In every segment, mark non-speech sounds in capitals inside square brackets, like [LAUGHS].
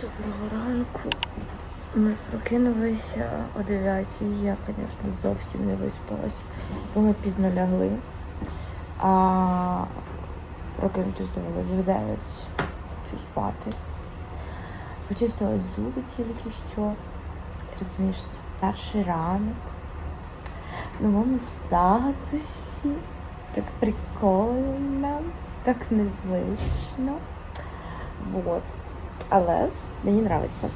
Доброго ранку. Ми прокинулися о 9. Я, звісно, зовсім не виспалась, бо ми пізно лягли. А прокинутись довелося в 9. Хочу спати. Почистила зуби тільки що. Розумієш, це перший ранок. На моєму статусі. Так прикольно, так незвично. Вот. Але мені подобається.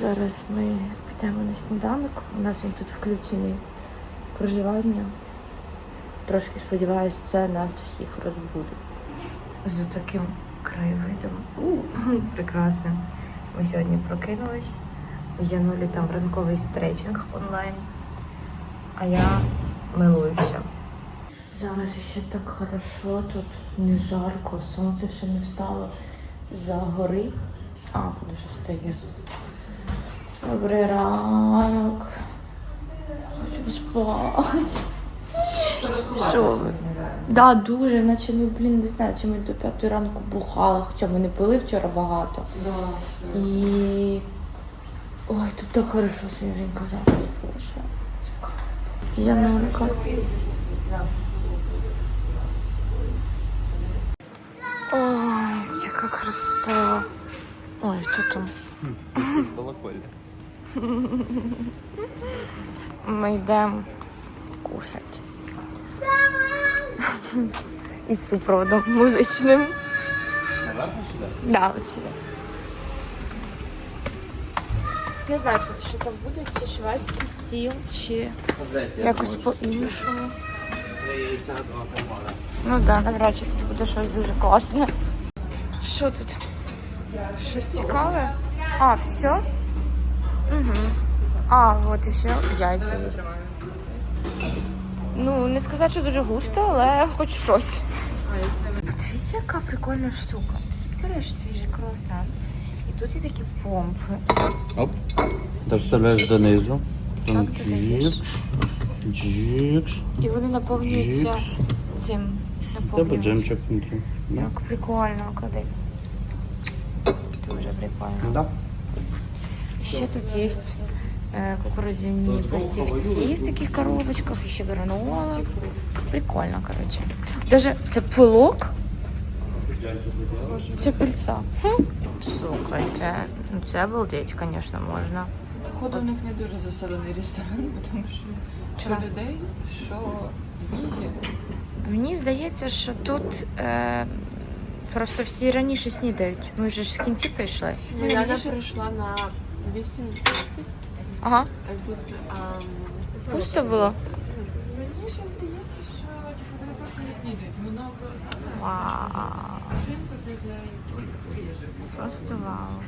Зараз ми підемо на сніданок. У нас він тут включений проживання. Трошки сподіваюся, це нас всіх розбудить. За таким краєвидом. У, прекрасним. Ми сьогодні прокинулись. У Янулі там ранковий стретчинг онлайн. А я милуюся. Зараз ще так хорошо, тут не жарко, сонце ще не встало за гори. А, вже встає. Добрий ранок. Хочу спати. Що ви? Да, дуже, наче ми, блін, не знаю, чи ми до п'ятої ранку бухали, хоча ми не пили вчора багато. І. Ой, тут так хорошо свіженько зараз. Боже. Янулька. Ой, яка красива. Ой, що там? Ми йдемо кушати. Із супроводом музичним. Да, от сюди. Не знаю, кстати, що там буде, чи шведський стіл, чи якось по-іншому. Ну так, да, навряд чи тут буде щось дуже класне. Що тут? Щось цікаве? А, все? Угу. А, от і ще яйця є. Ну, не сказати, що дуже густо, але хоч щось. Подивіться, яка прикольна штука. Ти тут береш свіжий круасан, і тут є такі помпи. Оп. Та вставляєш донизу. Потім Так, джікс. Джікс. І вони наповнюються Джікс. цим. Тебе Наповнюються. джемчик Як прикольно, клади. Дуже прикольно. Да. Ще тут є е, кукурудзяні пластівці в таких коробочках, і ще гранола. Прикольно, коротше. Даже це пилок. Це пильця. Хм. Слухайте, ну це обалдеть, звісно, можна. Походу, у них не дуже заселений ресторан, [LAUGHS] тому що що людей, що їжі. Мені здається, що тут е, просто всі раніше снідають. Ми вже ж в кінці прийшли. Ну, я прийшла на 8.30, Ага, а тут а, пусто було. Мені ще здається, що типу, вони просто не снідають. Воно просто Вау. для. Просто вау.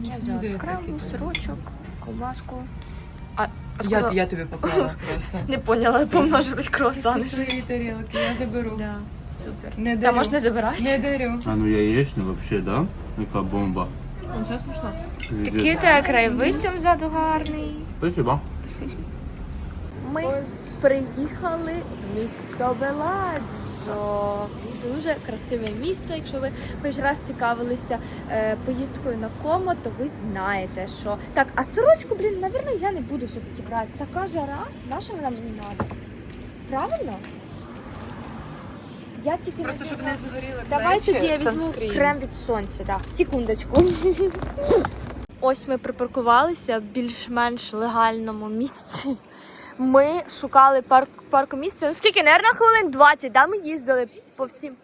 Я взяла Снідають сирочок, ковбаску. Я, я тобі поклала [LAUGHS] просто. не поняла, помножились круасани. Зі своєї тарілки, я заберу. Да, супер. Не Та дарю. можна забирати? Не дарю. А ну яєчня вообще, да? Яка бомба. це смішно. Такий та краєвидцем ззаду гарний. Спасибо. Ми приїхали в місто Беладжо. Дуже красиве місто. Якщо ви хоч раз цікавилися е, поїздкою на комо, то ви знаєте, що так, а сорочку, блін, навірно, я не буду все-таки брати. Така жара, наша вона мені треба. Правильно? Я тільки Просто щоб не згоріли Давай плечі, тоді я візьму санскрін. крем від сонця. Да. Секундочку. [LAUGHS] Ось ми припаркувалися в більш-менш легальному місці. Ми шукали парк парку місце. Ну скільки, наверное, хвилин 20, да? Ми їздили по всім.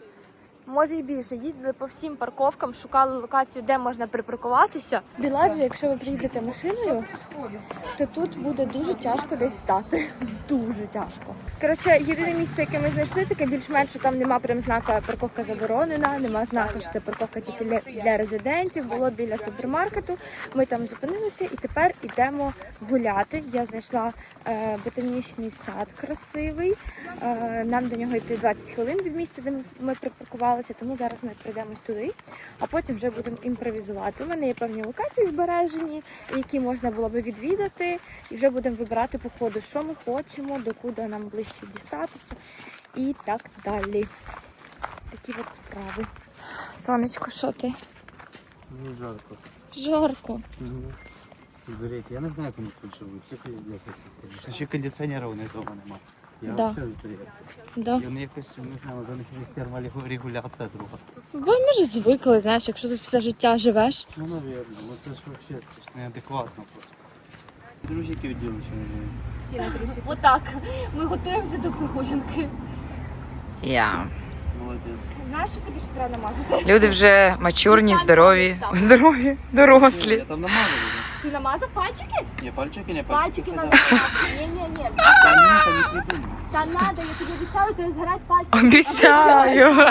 Може і більше, їздили по всім парковкам, шукали локацію, де можна припаркуватися. Біладже, якщо ви приїдете машиною, то тут буде дуже тяжко десь стати. Дуже тяжко. Коротше, єдине місце, яке ми знайшли, таке більш-менш що там нема прям знака парковка заборонена, нема знака, що це парковка тільки для, для резидентів. Було біля супермаркету. Ми там зупинилися і тепер йдемо гуляти. Я знайшла е, ботанічний сад красивий. Е, нам до нього йти 20 хвилин від місця, де ми- ми припаркувалися, тому зараз ми прийдемось туди, а потім вже будемо імпровізувати. У мене є певні локації збережені, які можна було би відвідати, і вже будемо вибирати по ходу, що ми хочемо, докуди нам ближче дістатися і так далі. Такі от справи. Сонечко, що ти? Ну, жарко. Жарко. Зберіть, я не знаю, як вони тут живуть. Ще кондиціонера у них вдома нема. Я Да. взагалі відповідаю. Да. І вони якось, не знаю, до них якась терморегуляція друга. Бо може звикли, знаєш, якщо тут все життя живеш. Ну, навірно, ну це ж вообще це ж неадекватно просто. Друзики відділи чи не живуть. Всі на трусі. Отак. Ми готуємося до прогулянки. Я. Молодець. Знаєш, що тобі ще треба намазати? Люди вже мачурні, здорові, здорові, Я дорослі. там намазав Ти намазав пальчики? Ні, пальчики, не Пальчики пальчики. надо. Ні, ні, ні. Та не. Надо, я тобі обіцяла, то згорять пальці. Обіцяю.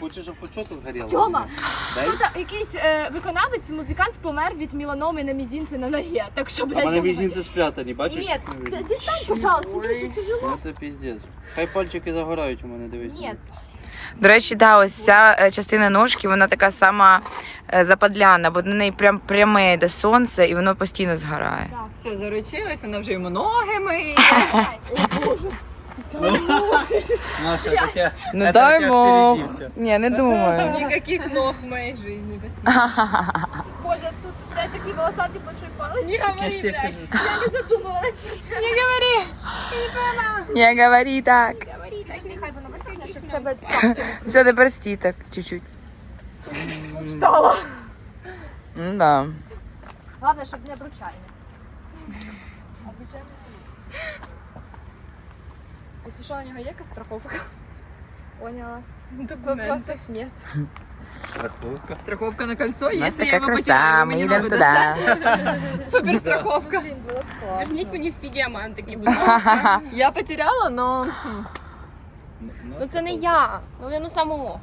Хочеш, щоб хоч щось згоріло? Тьома, Дай. тут якийсь е, виконавець, музикант помер від меланоми на мізинці на ногі. Так що, блядь, мене я мізинці спрятані, бачиш? Ні, дістань, пожалуйста, тому що тяжело. Ну це піздець. Хай пальчики загорають у мене, дивись. Ні. До речі, да, ось ця е, частина ножки, вона така сама е, западляна, бо на неї прям пряме йде сонце і воно постійно згорає. Так, Все, заручилась, вона вже йому ноги миє. [LAUGHS] Маша, таке. Ну дай Бог. Ні, не думаю. Ніяких ног в моїй житті. Боже, тут такий волосатий большой палець. Не говори, блядь. Я не задумувалась про це. Не говори. Не говори так. Не Говори, так не Нехай воно висохне, щоб в тебе. [LAUGHS] Все, тепер стій так, чуть-чуть. Встала. Ну да. Головне, щоб не обручальне. Обручальне на місці. Якщо що, на нього є якась страховка? Поняла. Вопросов нет. Страховка. Страховка на кольцо, если я его потеряю, мені йдемо надо туди. [LAUGHS] Супер страховка. Блін, було б класно. Верніть мені всі діамантики, будь. [LAUGHS] Я потеряла, но... Ну це не я. Ну воно само.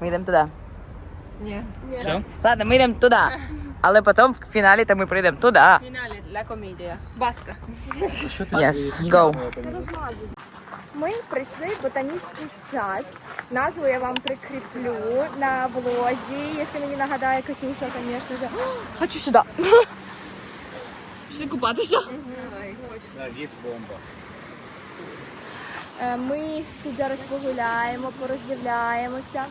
Ми йдемо туди. Ні. Ладно, ми йдемо туди. Але потім в фіналі то ми прийдемо туди. В фіналі для комедія. Ти Yes, go. Ми прийшли в ботанічний сад. Назву я вам прикріплю на влозі, якщо мені нагадає Катюша, звісно ж. Хочу сюди. Пішли купатися. Да, від бомба. Е, Ми тут зараз погуляємо, пороздивляємося.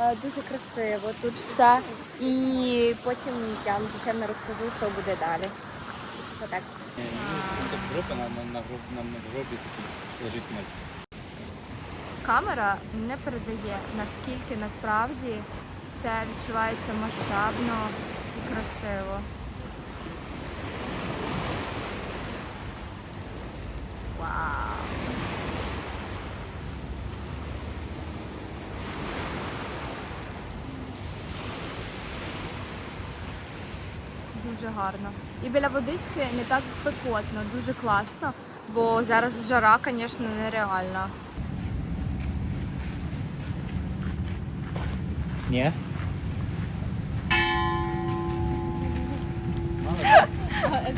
Е, Дуже красиво тут все. І потім я вам, звичайно, розкажу, що буде далі. Отак. Група на, на, на, на, на гробі такий лежить мать. Камера не передає, наскільки насправді це відчувається масштабно і красиво. Вау! Дуже гарно. І біля водички не так спекотно, дуже класно, бо зараз жара, звісно, нереальна. Ні?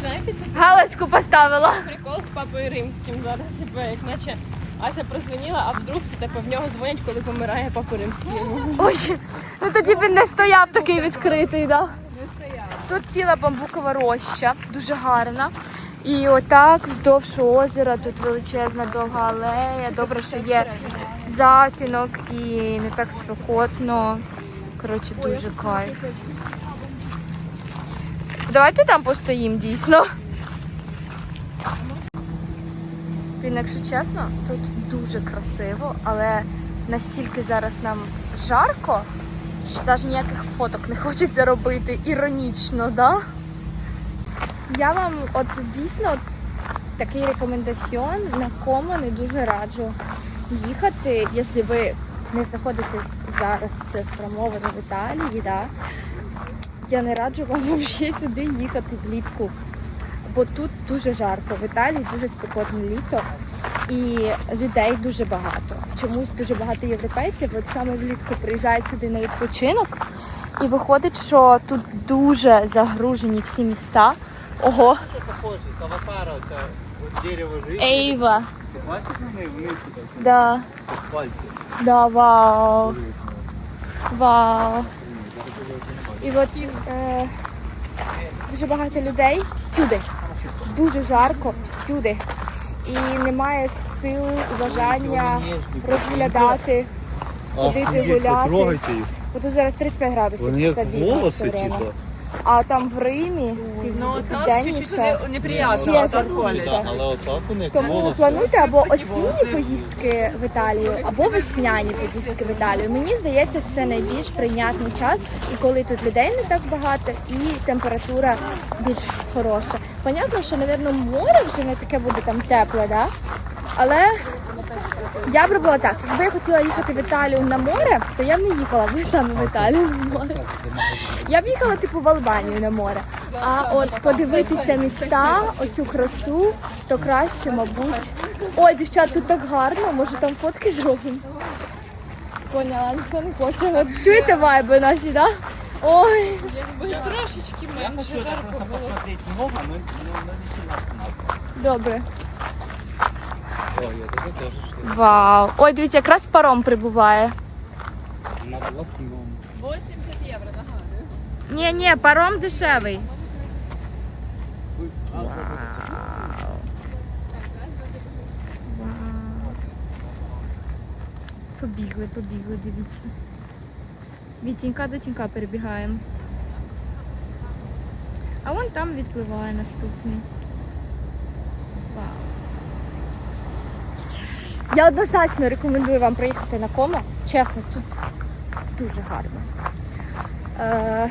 Знаєте, це Галочку поставила. прикол з папою римським зараз, типу, як наче Ася прозвонила, а вдруг типу, в нього дзвонять, коли помирає папа римський. Ой, ну тоді б він не стояв такий відкритий, да? Тут ціла бамбукова роща, дуже гарна. І отак вздовж озера тут величезна довга алея. Добре, що є затінок і не так спекотно. Коротше, дуже кайф. Давайте там постоїмо дійсно. Блін, якщо чесно, тут дуже красиво, але настільки зараз нам жарко, що навіть ніяких фоток не хочеться робити. Іронічно, да? Я вам от дійсно такий рекомендаціон на кому не дуже раджу їхати, якщо ви не знаходитесь зараз спрямовано в Італії, да? я не раджу вам [LAUGHS] взагалі сюди їхати влітку. Бо тут дуже жарко, в Італії дуже спекотне літо і людей дуже багато. Чомусь дуже багато європейців от саме влітку приїжджають сюди на відпочинок. І виходить, що тут дуже загружені всі міста. Ого, похоже, з аватара, оце дерево життя. Ейва. Ти бачиш вони вниз так, Да, да, вау. Вау. І от е, дуже багато людей всюди. Дуже жарко всюди. І немає сил, бажання розглядати ходити гуляти. Бо тут зараз 35 градусів Вони як стабільно волоси, время. типу. А там в Римі Ну, там південніше. чуть-чуть неприємно. Ще а жаркіше. жарко. Але отак Тому волоси. плануйте або осінні поїздки в Італію, або весняні поїздки в Італію. Мені здається, це найбільш прийнятний час, і коли тут людей не так багато, і температура більш хороша. Понятно, що, мабуть, море вже не таке буде там тепле, да? але я б робила так. Якби я хотіла їхати в Італію на море, то я б не їхала б саме в Італію на море. Я б їхала типу в Албанію на море. А от подивитися міста, оцю красу, то краще, мабуть. Ой, дівчат, тут так гарно, може там фотки зробимо. Поняла, ніхто не хоче. От чуєте вайби наші, да? Ой, Якби трошечки Я менше жарко було. много, но, не сильно добре. Ой, же тоже Вау. Ой, дивіться, якраз паром прибуває. на блокному. 80 євро, нагадую. Ні, ні, паром дешевий. Вау. Побігли, побігли, дивіться. Від тінька до тінька перебігаємо. А вон там відпливає наступний. Вау. Я однозначно рекомендую вам приїхати на комо. Чесно, тут дуже гарно. Е,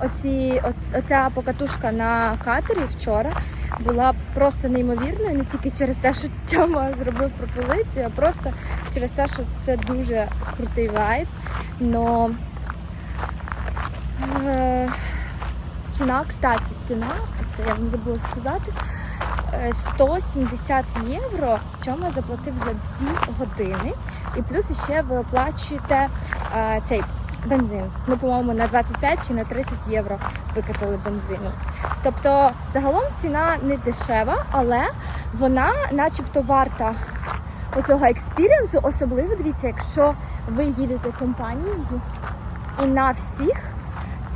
оці, о- оця покатушка на катері вчора була просто неймовірною, не тільки через те, що Тьома зробив пропозицію, а просто через те, що це дуже крутий вайб. Но е, ціна, кстати, ціна, це я вам забула сказати. Е, 170 євро Тьома заплатив за 2 години. І плюс ще ви оплачуєте е, цей бензин. Ну, по-моєму, на 25 чи на 30 євро викатали бензину. Тобто, загалом ціна не дешева, але вона начебто варта оцього експірієнсу, особливо дивіться, якщо ви їдете компанією і на всіх.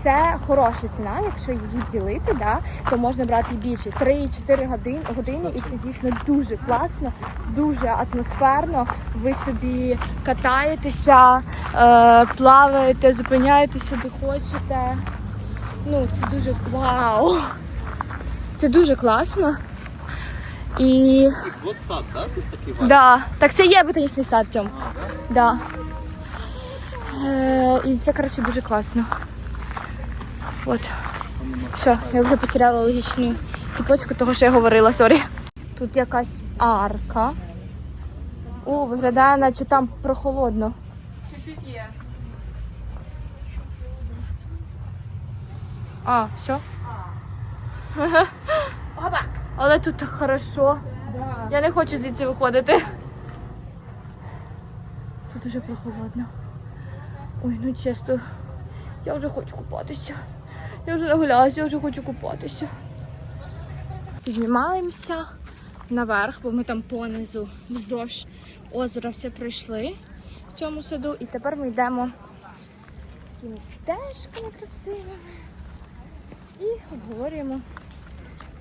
Це хороша ціна, якщо її ділити, да, то можна брати більше 3-4 години, години, і це дійсно дуже класно, дуже атмосферно. Ви собі катаєтеся, е, плаваєте, зупиняєтеся, де хочете. Ну, це дуже вау! Це дуже класно. І вот сад, да? Тут такий вайб? Да, так це є ботанічний сад, Тьом. Да. Е, і це, коротше, дуже класно. От. Все, я вже потеряла логічну цепочку того, що я говорила, сорі. Тут якась арка. О, виглядає, наче там прохолодно. Чуть-чуть є. А, все? Але тут так хорошо. Я не хочу звідси виходити. Тут дуже прохолодно. Ой, ну чесно, я вже хочу купатися. Я вже нагулялася, я вже хочу купатися. Піднімаємося наверх, бо ми там понизу вздовж озера все пройшли в цьому саду. І тепер ми йдемо такими стежками красивими і обговорюємо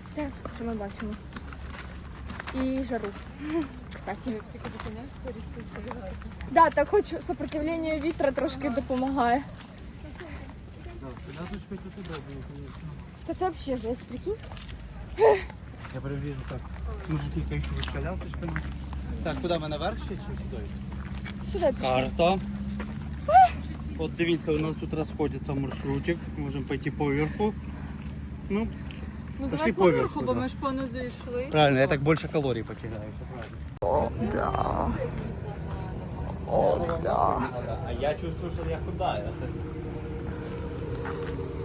все, що ми бачимо. І жару. Кстати. Да, так хоч сопротивлення вітра трошки допомагає. Да, колясочка тут удобно, конечно. Та це взагалі жесть, прикинь. Я прям вижу так. Мужики кайфуют с колясочками. Так, куди ми наверх ще чи сюди? Сюди пішли. Карта. От дивіться, у нас тут розходиться маршрутик. Можемо пойти поверху. Ну, Ну Пошли давай поверху, поверху, бо да. ми ж понизу йшли. правильно, я так більше калорій потеряю. Це правильно. О, да. О, да. А я чувствую, що я худаю.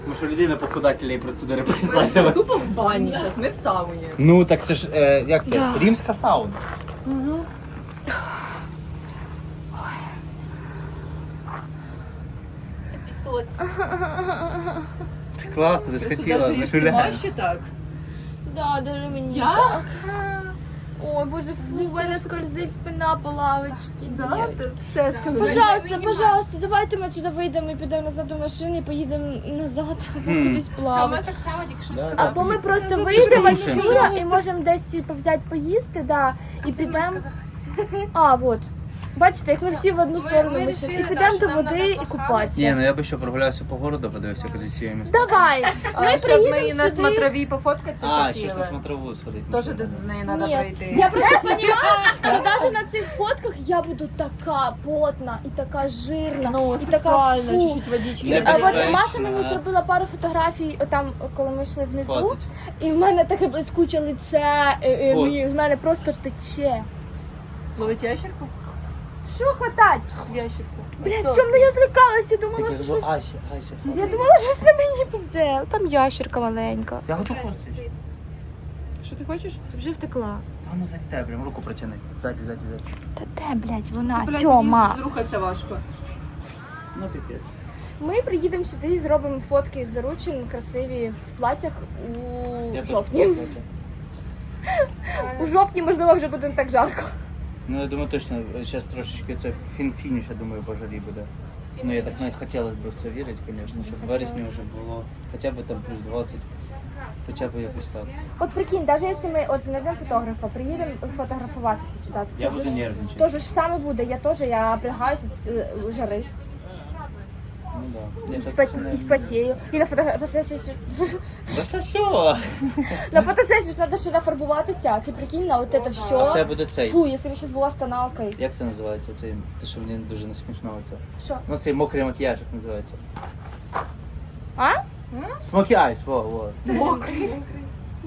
Тому що людина по худателі процедури Ми призначила. тупо в бані зараз, ми в сауні. Ну так це ж е, як це? Да. Римська сауна. Це пісос. Класно, ти ж хотіла, ми ж гуляємо. ще так. Да, даже мені. Я? так. Ой, боже, фу, в мене скользить спина по лавочці. Да, все сказала. Пожалуйста, пожалуйста, давайте ми сюди вийдемо і підемо назад до машини і поїдемо назад [LAUGHS] Хм. кудись А ми плавати. так само тільки що Да, сказали. Або ми просто вийдемо отсюда і можемо десь типу, взяти поїсти, да, і підемо. А, от. Бачите, як ми всі в одну сторону мислимо. І підемо до води і купатися. Ні, ну я би ще прогулявся по городу, подивився красиві міста. Давай! А, щоб ми приїдемо на сюди. смотровій пофоткатися А, ще ж на хотіли. смотрову сходити. Теж до неї треба Ні. пройти. Я просто розумію, що навіть на цих фотках я буду така потна і така жирна. Ну, і така сексуально, фу. чуть-чуть водички. А от. Маша мені зробила пару фотографій там, коли ми йшли внизу, і в мене таке блискуче лице, і, і От. мені- з мене просто тече. Ловить ящерку? Що хватать? Ящерку. Блядь, Соски. чому я злякалася, думала, Я що щось. Ася, Ася. Я думала, щось на мені повзе. Там ящерка маленька. Я хочу хвостити. Що ти хочеш? Вже втекла. А ну ззаді тебе, прям руку протяни. Ззаді, ззаді, ззаді. Та де, блядь, вона? Блядь, Тьома. мені Рухатися важко. Ну піпець. Ми приїдемо сюди і зробимо фотки з заручин красиві в платях у Я теж жовтні. хочу. У жовтні, можливо, вже буде не так жарко. Ну я думаю, точно, зараз трошечки це фін фініш, я думаю, пожарі буде. Ну я так навіть хотілося б в це вірити, звісно, щоб в вересні вже було хоча б там плюс 20, хоча б якось так. От прикинь, навіть якщо ми от знайдемо фотографа, приїдемо фотографуватися сюди, Я то буду ж- нервничати. то ж саме буде, я теж, я пригаюся е, жари. Ну да. Це не- І на фотосесії Да все все. [LAUGHS] на фотосесії ж треба ще нафарбуватися. Ти прикинь на от це А в тебе все. буде цей. Фу, якщо б зараз була з тоналкою. Як це називається? Цей, те, що мені дуже не смішно це. Що? Ну цей мокрий макіяж, як називається. А? Смокі айс, во, во. Ну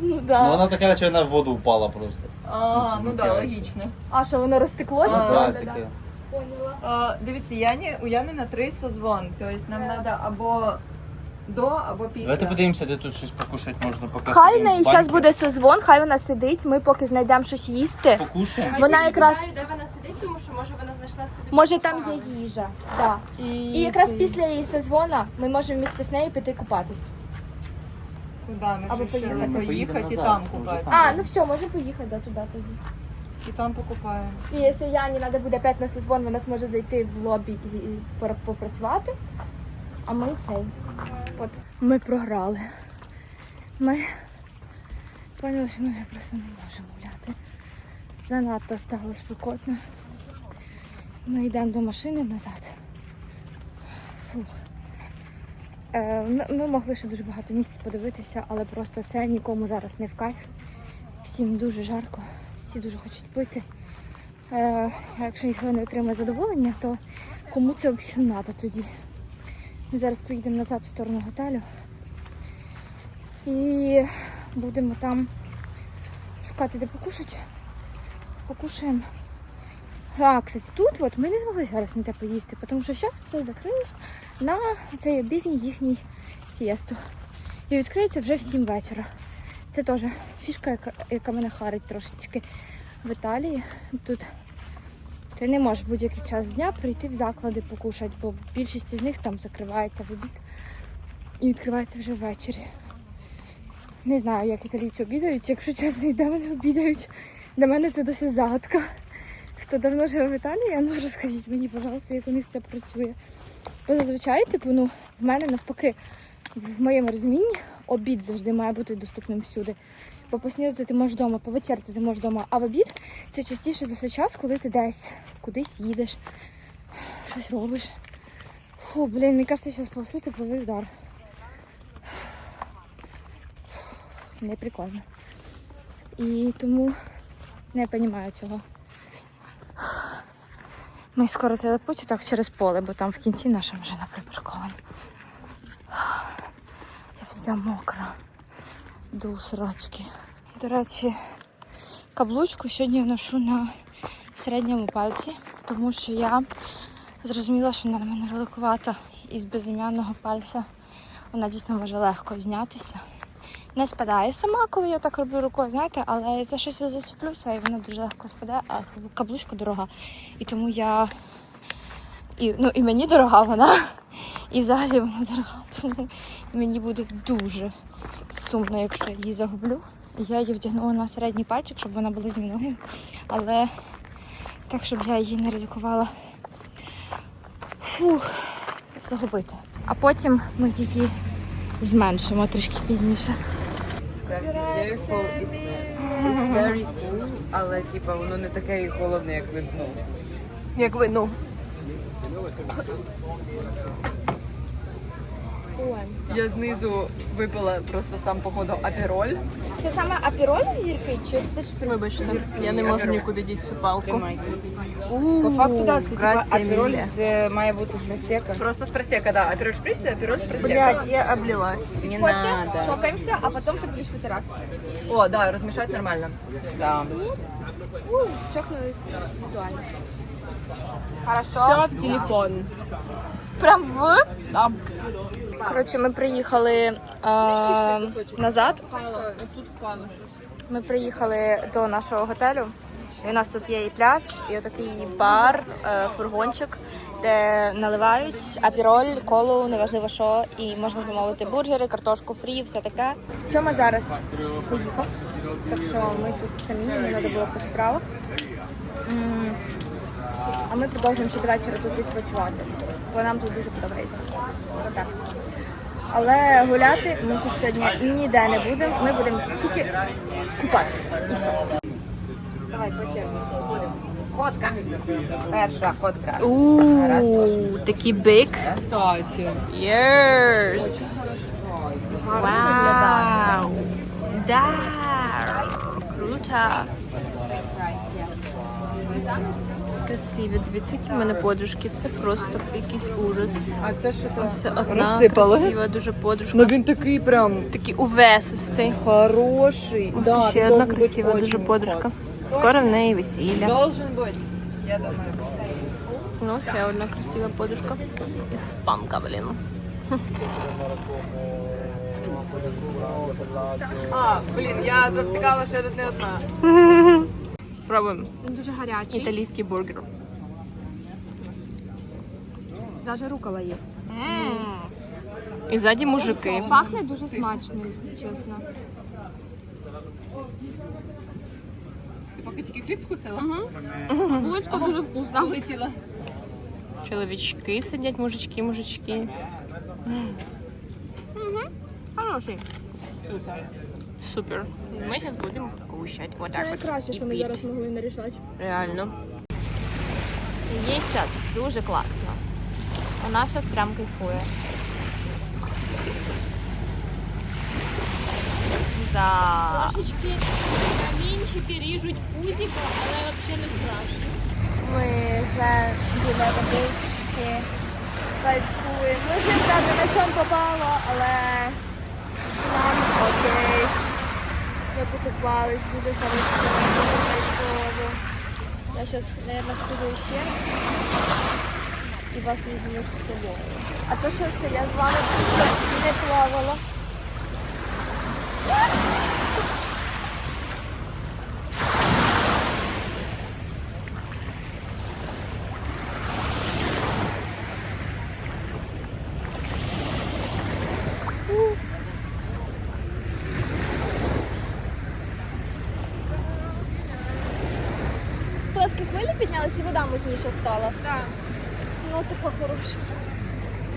Ну да. Ну вона така, наче вона в воду упала просто. А, Ну, ну да, логічно. А що, воно розтеклося? А, все? Да, таке. Поняла. А, дивіться, Яні, у Яни на три созвон. Тобто нам треба або до, або після. Давайте подивимося, де тут щось покушати можна поки. Хай в неї зараз буде созвон, хай вона сидить, ми поки знайдемо щось їсти. Покушаємо. Вона якраз Знаю, де вона сидить, тому що може вона знайшла собі. може там є їжа. Да. І, І якраз після її созвона ми можемо вместе з нею піти купатись. Куди ми Або вирішили поїхати. Ми поїдемо поїхати і назад, там купатися. там. А, ну все, можемо поїхати да, туди тоді. І там покупаємо. І якщо Яні треба буде опять на созвон, вона зможе зайти в лобі і, і пора- попрацювати. А ми цей. От. Ми програли. Ми поняли, що ми вже просто не можемо гуляти. Занадто стало спекотно. Ми йдемо до машини назад. Фух. Е, м- ми могли ще дуже багато місць подивитися, але просто це нікому зараз не в кайф. Всім дуже жарко, всі дуже хочуть пити. Е, якщо ніхто не отримає задоволення, то кому це взагалі треба тоді? Ми зараз поїдемо назад в сторону готелю і будемо там шукати, де покушати. Покушаємо. А, кстати, тут от ми не змогли зараз ніде поїсти, тому що зараз все закрилось на цей обідній їхній сієсту. І відкриється вже в 7 вечора. Це теж фішка, яка, яка мене харить трошечки в Італії. Тут ти не можеш будь-який час дня прийти в заклади покушати, бо більшість з них там закривається в обід і відкривається вже ввечері. Не знаю, як італійці обідають, якщо чесно, і де вони обідають. Для мене це досі загадка. Хто давно живе в Італії, ну розкажіть мені, пожалуйста, як у них це працює. Бо зазвичай, типу, ну, в мене навпаки, в моєму розумінні обід завжди має бути доступним всюди. Бо поснідати ти можеш вдома, повечеряти ти можеш вдома, а в обід це частіше за все час, коли ти десь кудись їдеш, щось робиш. Фу, блін, мені кажется, зараз получу тепловий удар. Не прикольно. І тому не розумію цього. Ми скоротили путь так через поле, бо там в кінці наша машина припаркована. Вся мокра до усрачки. До речі, каблучку сьогодні я ношу на середньому пальці, тому що я зрозуміла, що вона на мене великувата і безім'яного пальця вона дійсно може легко знятися. Не спадає сама, коли я так роблю рукою, знаєте, але за щось я зачеплюся і вона дуже легко спадає, а каблучка дорога. І тому я. І, ну, і мені дорога вона, і взагалі вона дорога. Тому мені буде дуже сумно, якщо я її загублю. Я її вдягнула на середній пальчик, щоб вона була зі мною. Але так, щоб я її не ризикувала фух, загубити. А потім ми її зменшимо трішки пізніше. It's, it's very cool, але типа воно не таке і холодне, як ви ну, Як ви, ну. Я знизу випила просто сам походу апероль. Це саме апіроль гіркий чи ти шприц? Вибачте, я не можу нікуди діти цю палку. По факту, да, це типа грація апероль Емілія. з має бути з просека. Просто з просека, да. Апероль шприц, і апероль з просека. я облилась. Не Підходьте, надо. чокаємося, а потім ти будеш витиратися. О, да, розмішати нормально. Да. Чокнулись візуально. Хорошо. в телефон. Прям в? Да. Коротше, ми приїхали е, назад. Тут впало щось. Ми приїхали до нашого готелю. І у нас тут є і пляж, і отакий бар, е, фургончик, де наливають апіроль, колу, неважливо що, і можна замовити бургери, картошку фрі, все таке. Тьома зараз поїхав, так що ми тут самі, мені треба було по справах. М, А ми продовжуємо ще до вечора тут відпочивати, бо нам тут дуже подобається. Отак. Але гуляти ми ще сьогодні ніде не будемо. Ми будемо тільки купатися. І все. Давай по черзі. Котка. Перша котка. Ууу, такі бик. Кстати. Yes. Вау. Да. Круто. Красиві. Дивіться, які в мене подружки. Це просто якийсь ужас. А це що? Ось одна Розсипалась. красива дуже подружка. Ну він такий прям Такий увесистий. хороший. Ось ще одна красива дуже подружка. Скоро в неї весілля. Должен бути. Я думаю. Ну, ще одна красива подружка. Іспанка, блін. А, блін, я завтикала, що я тут не одна. [LAUGHS] Пробуємо. Він дуже гарячий. Італійський бургер. Навіть рукола є. І ззаді мужики. Пахне дуже смачно, якщо чесно. Ти поки тільки хліб вкусила? Булочка дуже вкусна. Летіла. Чоловічки сидять, мужички, мужички. Хороший. Супер. Ми зараз будемо Кушати. Вот так Це от. найкраще, І що ми пити. зараз могли нарішати. Реально. Є час. Дуже класно. Вона зараз прям кайфує. Да. Трошечки камінчики ріжуть пузіко, але взагалі не страшно. Ми вже біля водички кайфуємо. Ну, вже правда на чому попало, але нам окей. Ми дуже хорошо, дуже кайфово. Я зараз, мабуть, скажу ще. І вас візьму з собою. А то що це я з вами не плавала. Трошки хвилі і стала. Так. Ну, така хороша.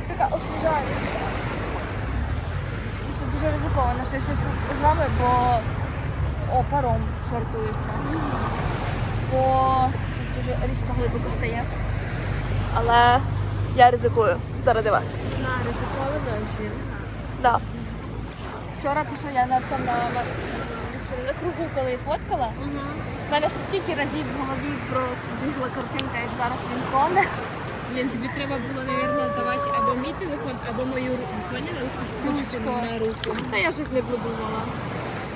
Така освіжаюча. Це дуже ризиковано, що я щось тут з вами, бо о, паром швартується. Бо тут дуже річка глибоко стає. Але я ризикую заради вас. На, жінка. Да. Вчора що я на цьому на, на, кругу, коли фоткала, в мене стільки разів в голові пробігла картинка, як зараз він тоне. Блін, тобі треба було, мабуть, давати або мій телефон, або мою руку. Поняла цю штучку на руку. Та я щось не продумала.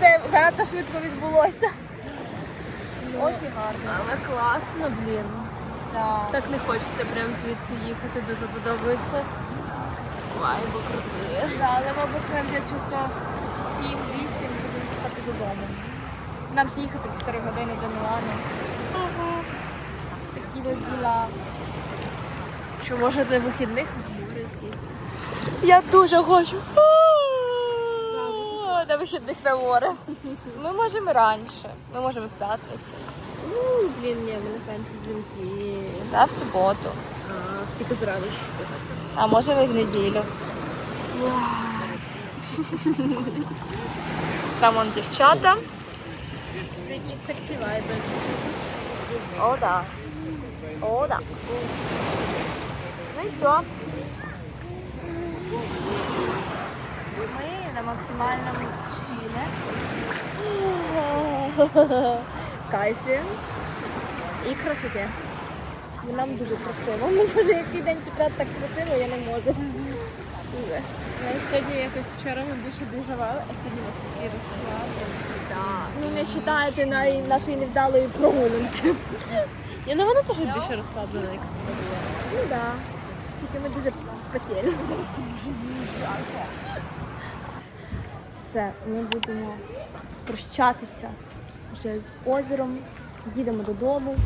Це занадто швидко відбулося. Очень гарно. Але класно, блін. Да. Так не хочеться прям звідси їхати, дуже подобається. Вайбо крутий. Да, але, мабуть, ми вже часов 7-8 будемо їхати додому. Нам ще їхати півтори години до Мілану. Такі от діла. Що може на вихідних? море з'їсти? Я дуже хочу. На вихідних на море. Ми можемо раніше. Ми можемо в п'ятницю. Ну, блін, ні, ми на фенсі дзвінки. Та в суботу. А, стільки зразу ще. А можемо і в неділю. Там он дівчата. Якісь сексі вайби. О, да. О, да. Ну і все. Ми на максимальному чилі. [LAUGHS] Кайфі. І красоті. Нам дуже красиво. Ми вже який день підряд так красиво, я не можу. Дуже. Сьогодні якось вчора ми більше біжавали, а сьогодні у нас такі розклади. Ну не вважаєте на- нашої невдалої прогулянки. Я ну вона теж більше розслаблена, як була. Ну так. Да. Тільки ми дуже спотіли. Все, ми будемо прощатися вже з озером, їдемо додому.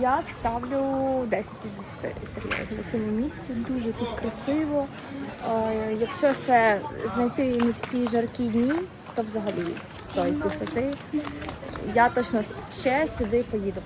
Я ставлю 10 із 10 серйозно цьому місці. Дуже тут красиво. Якщо ще знайти не такі жаркі дні, то взагалі 100 із 10. Я точно ще сюди поїду.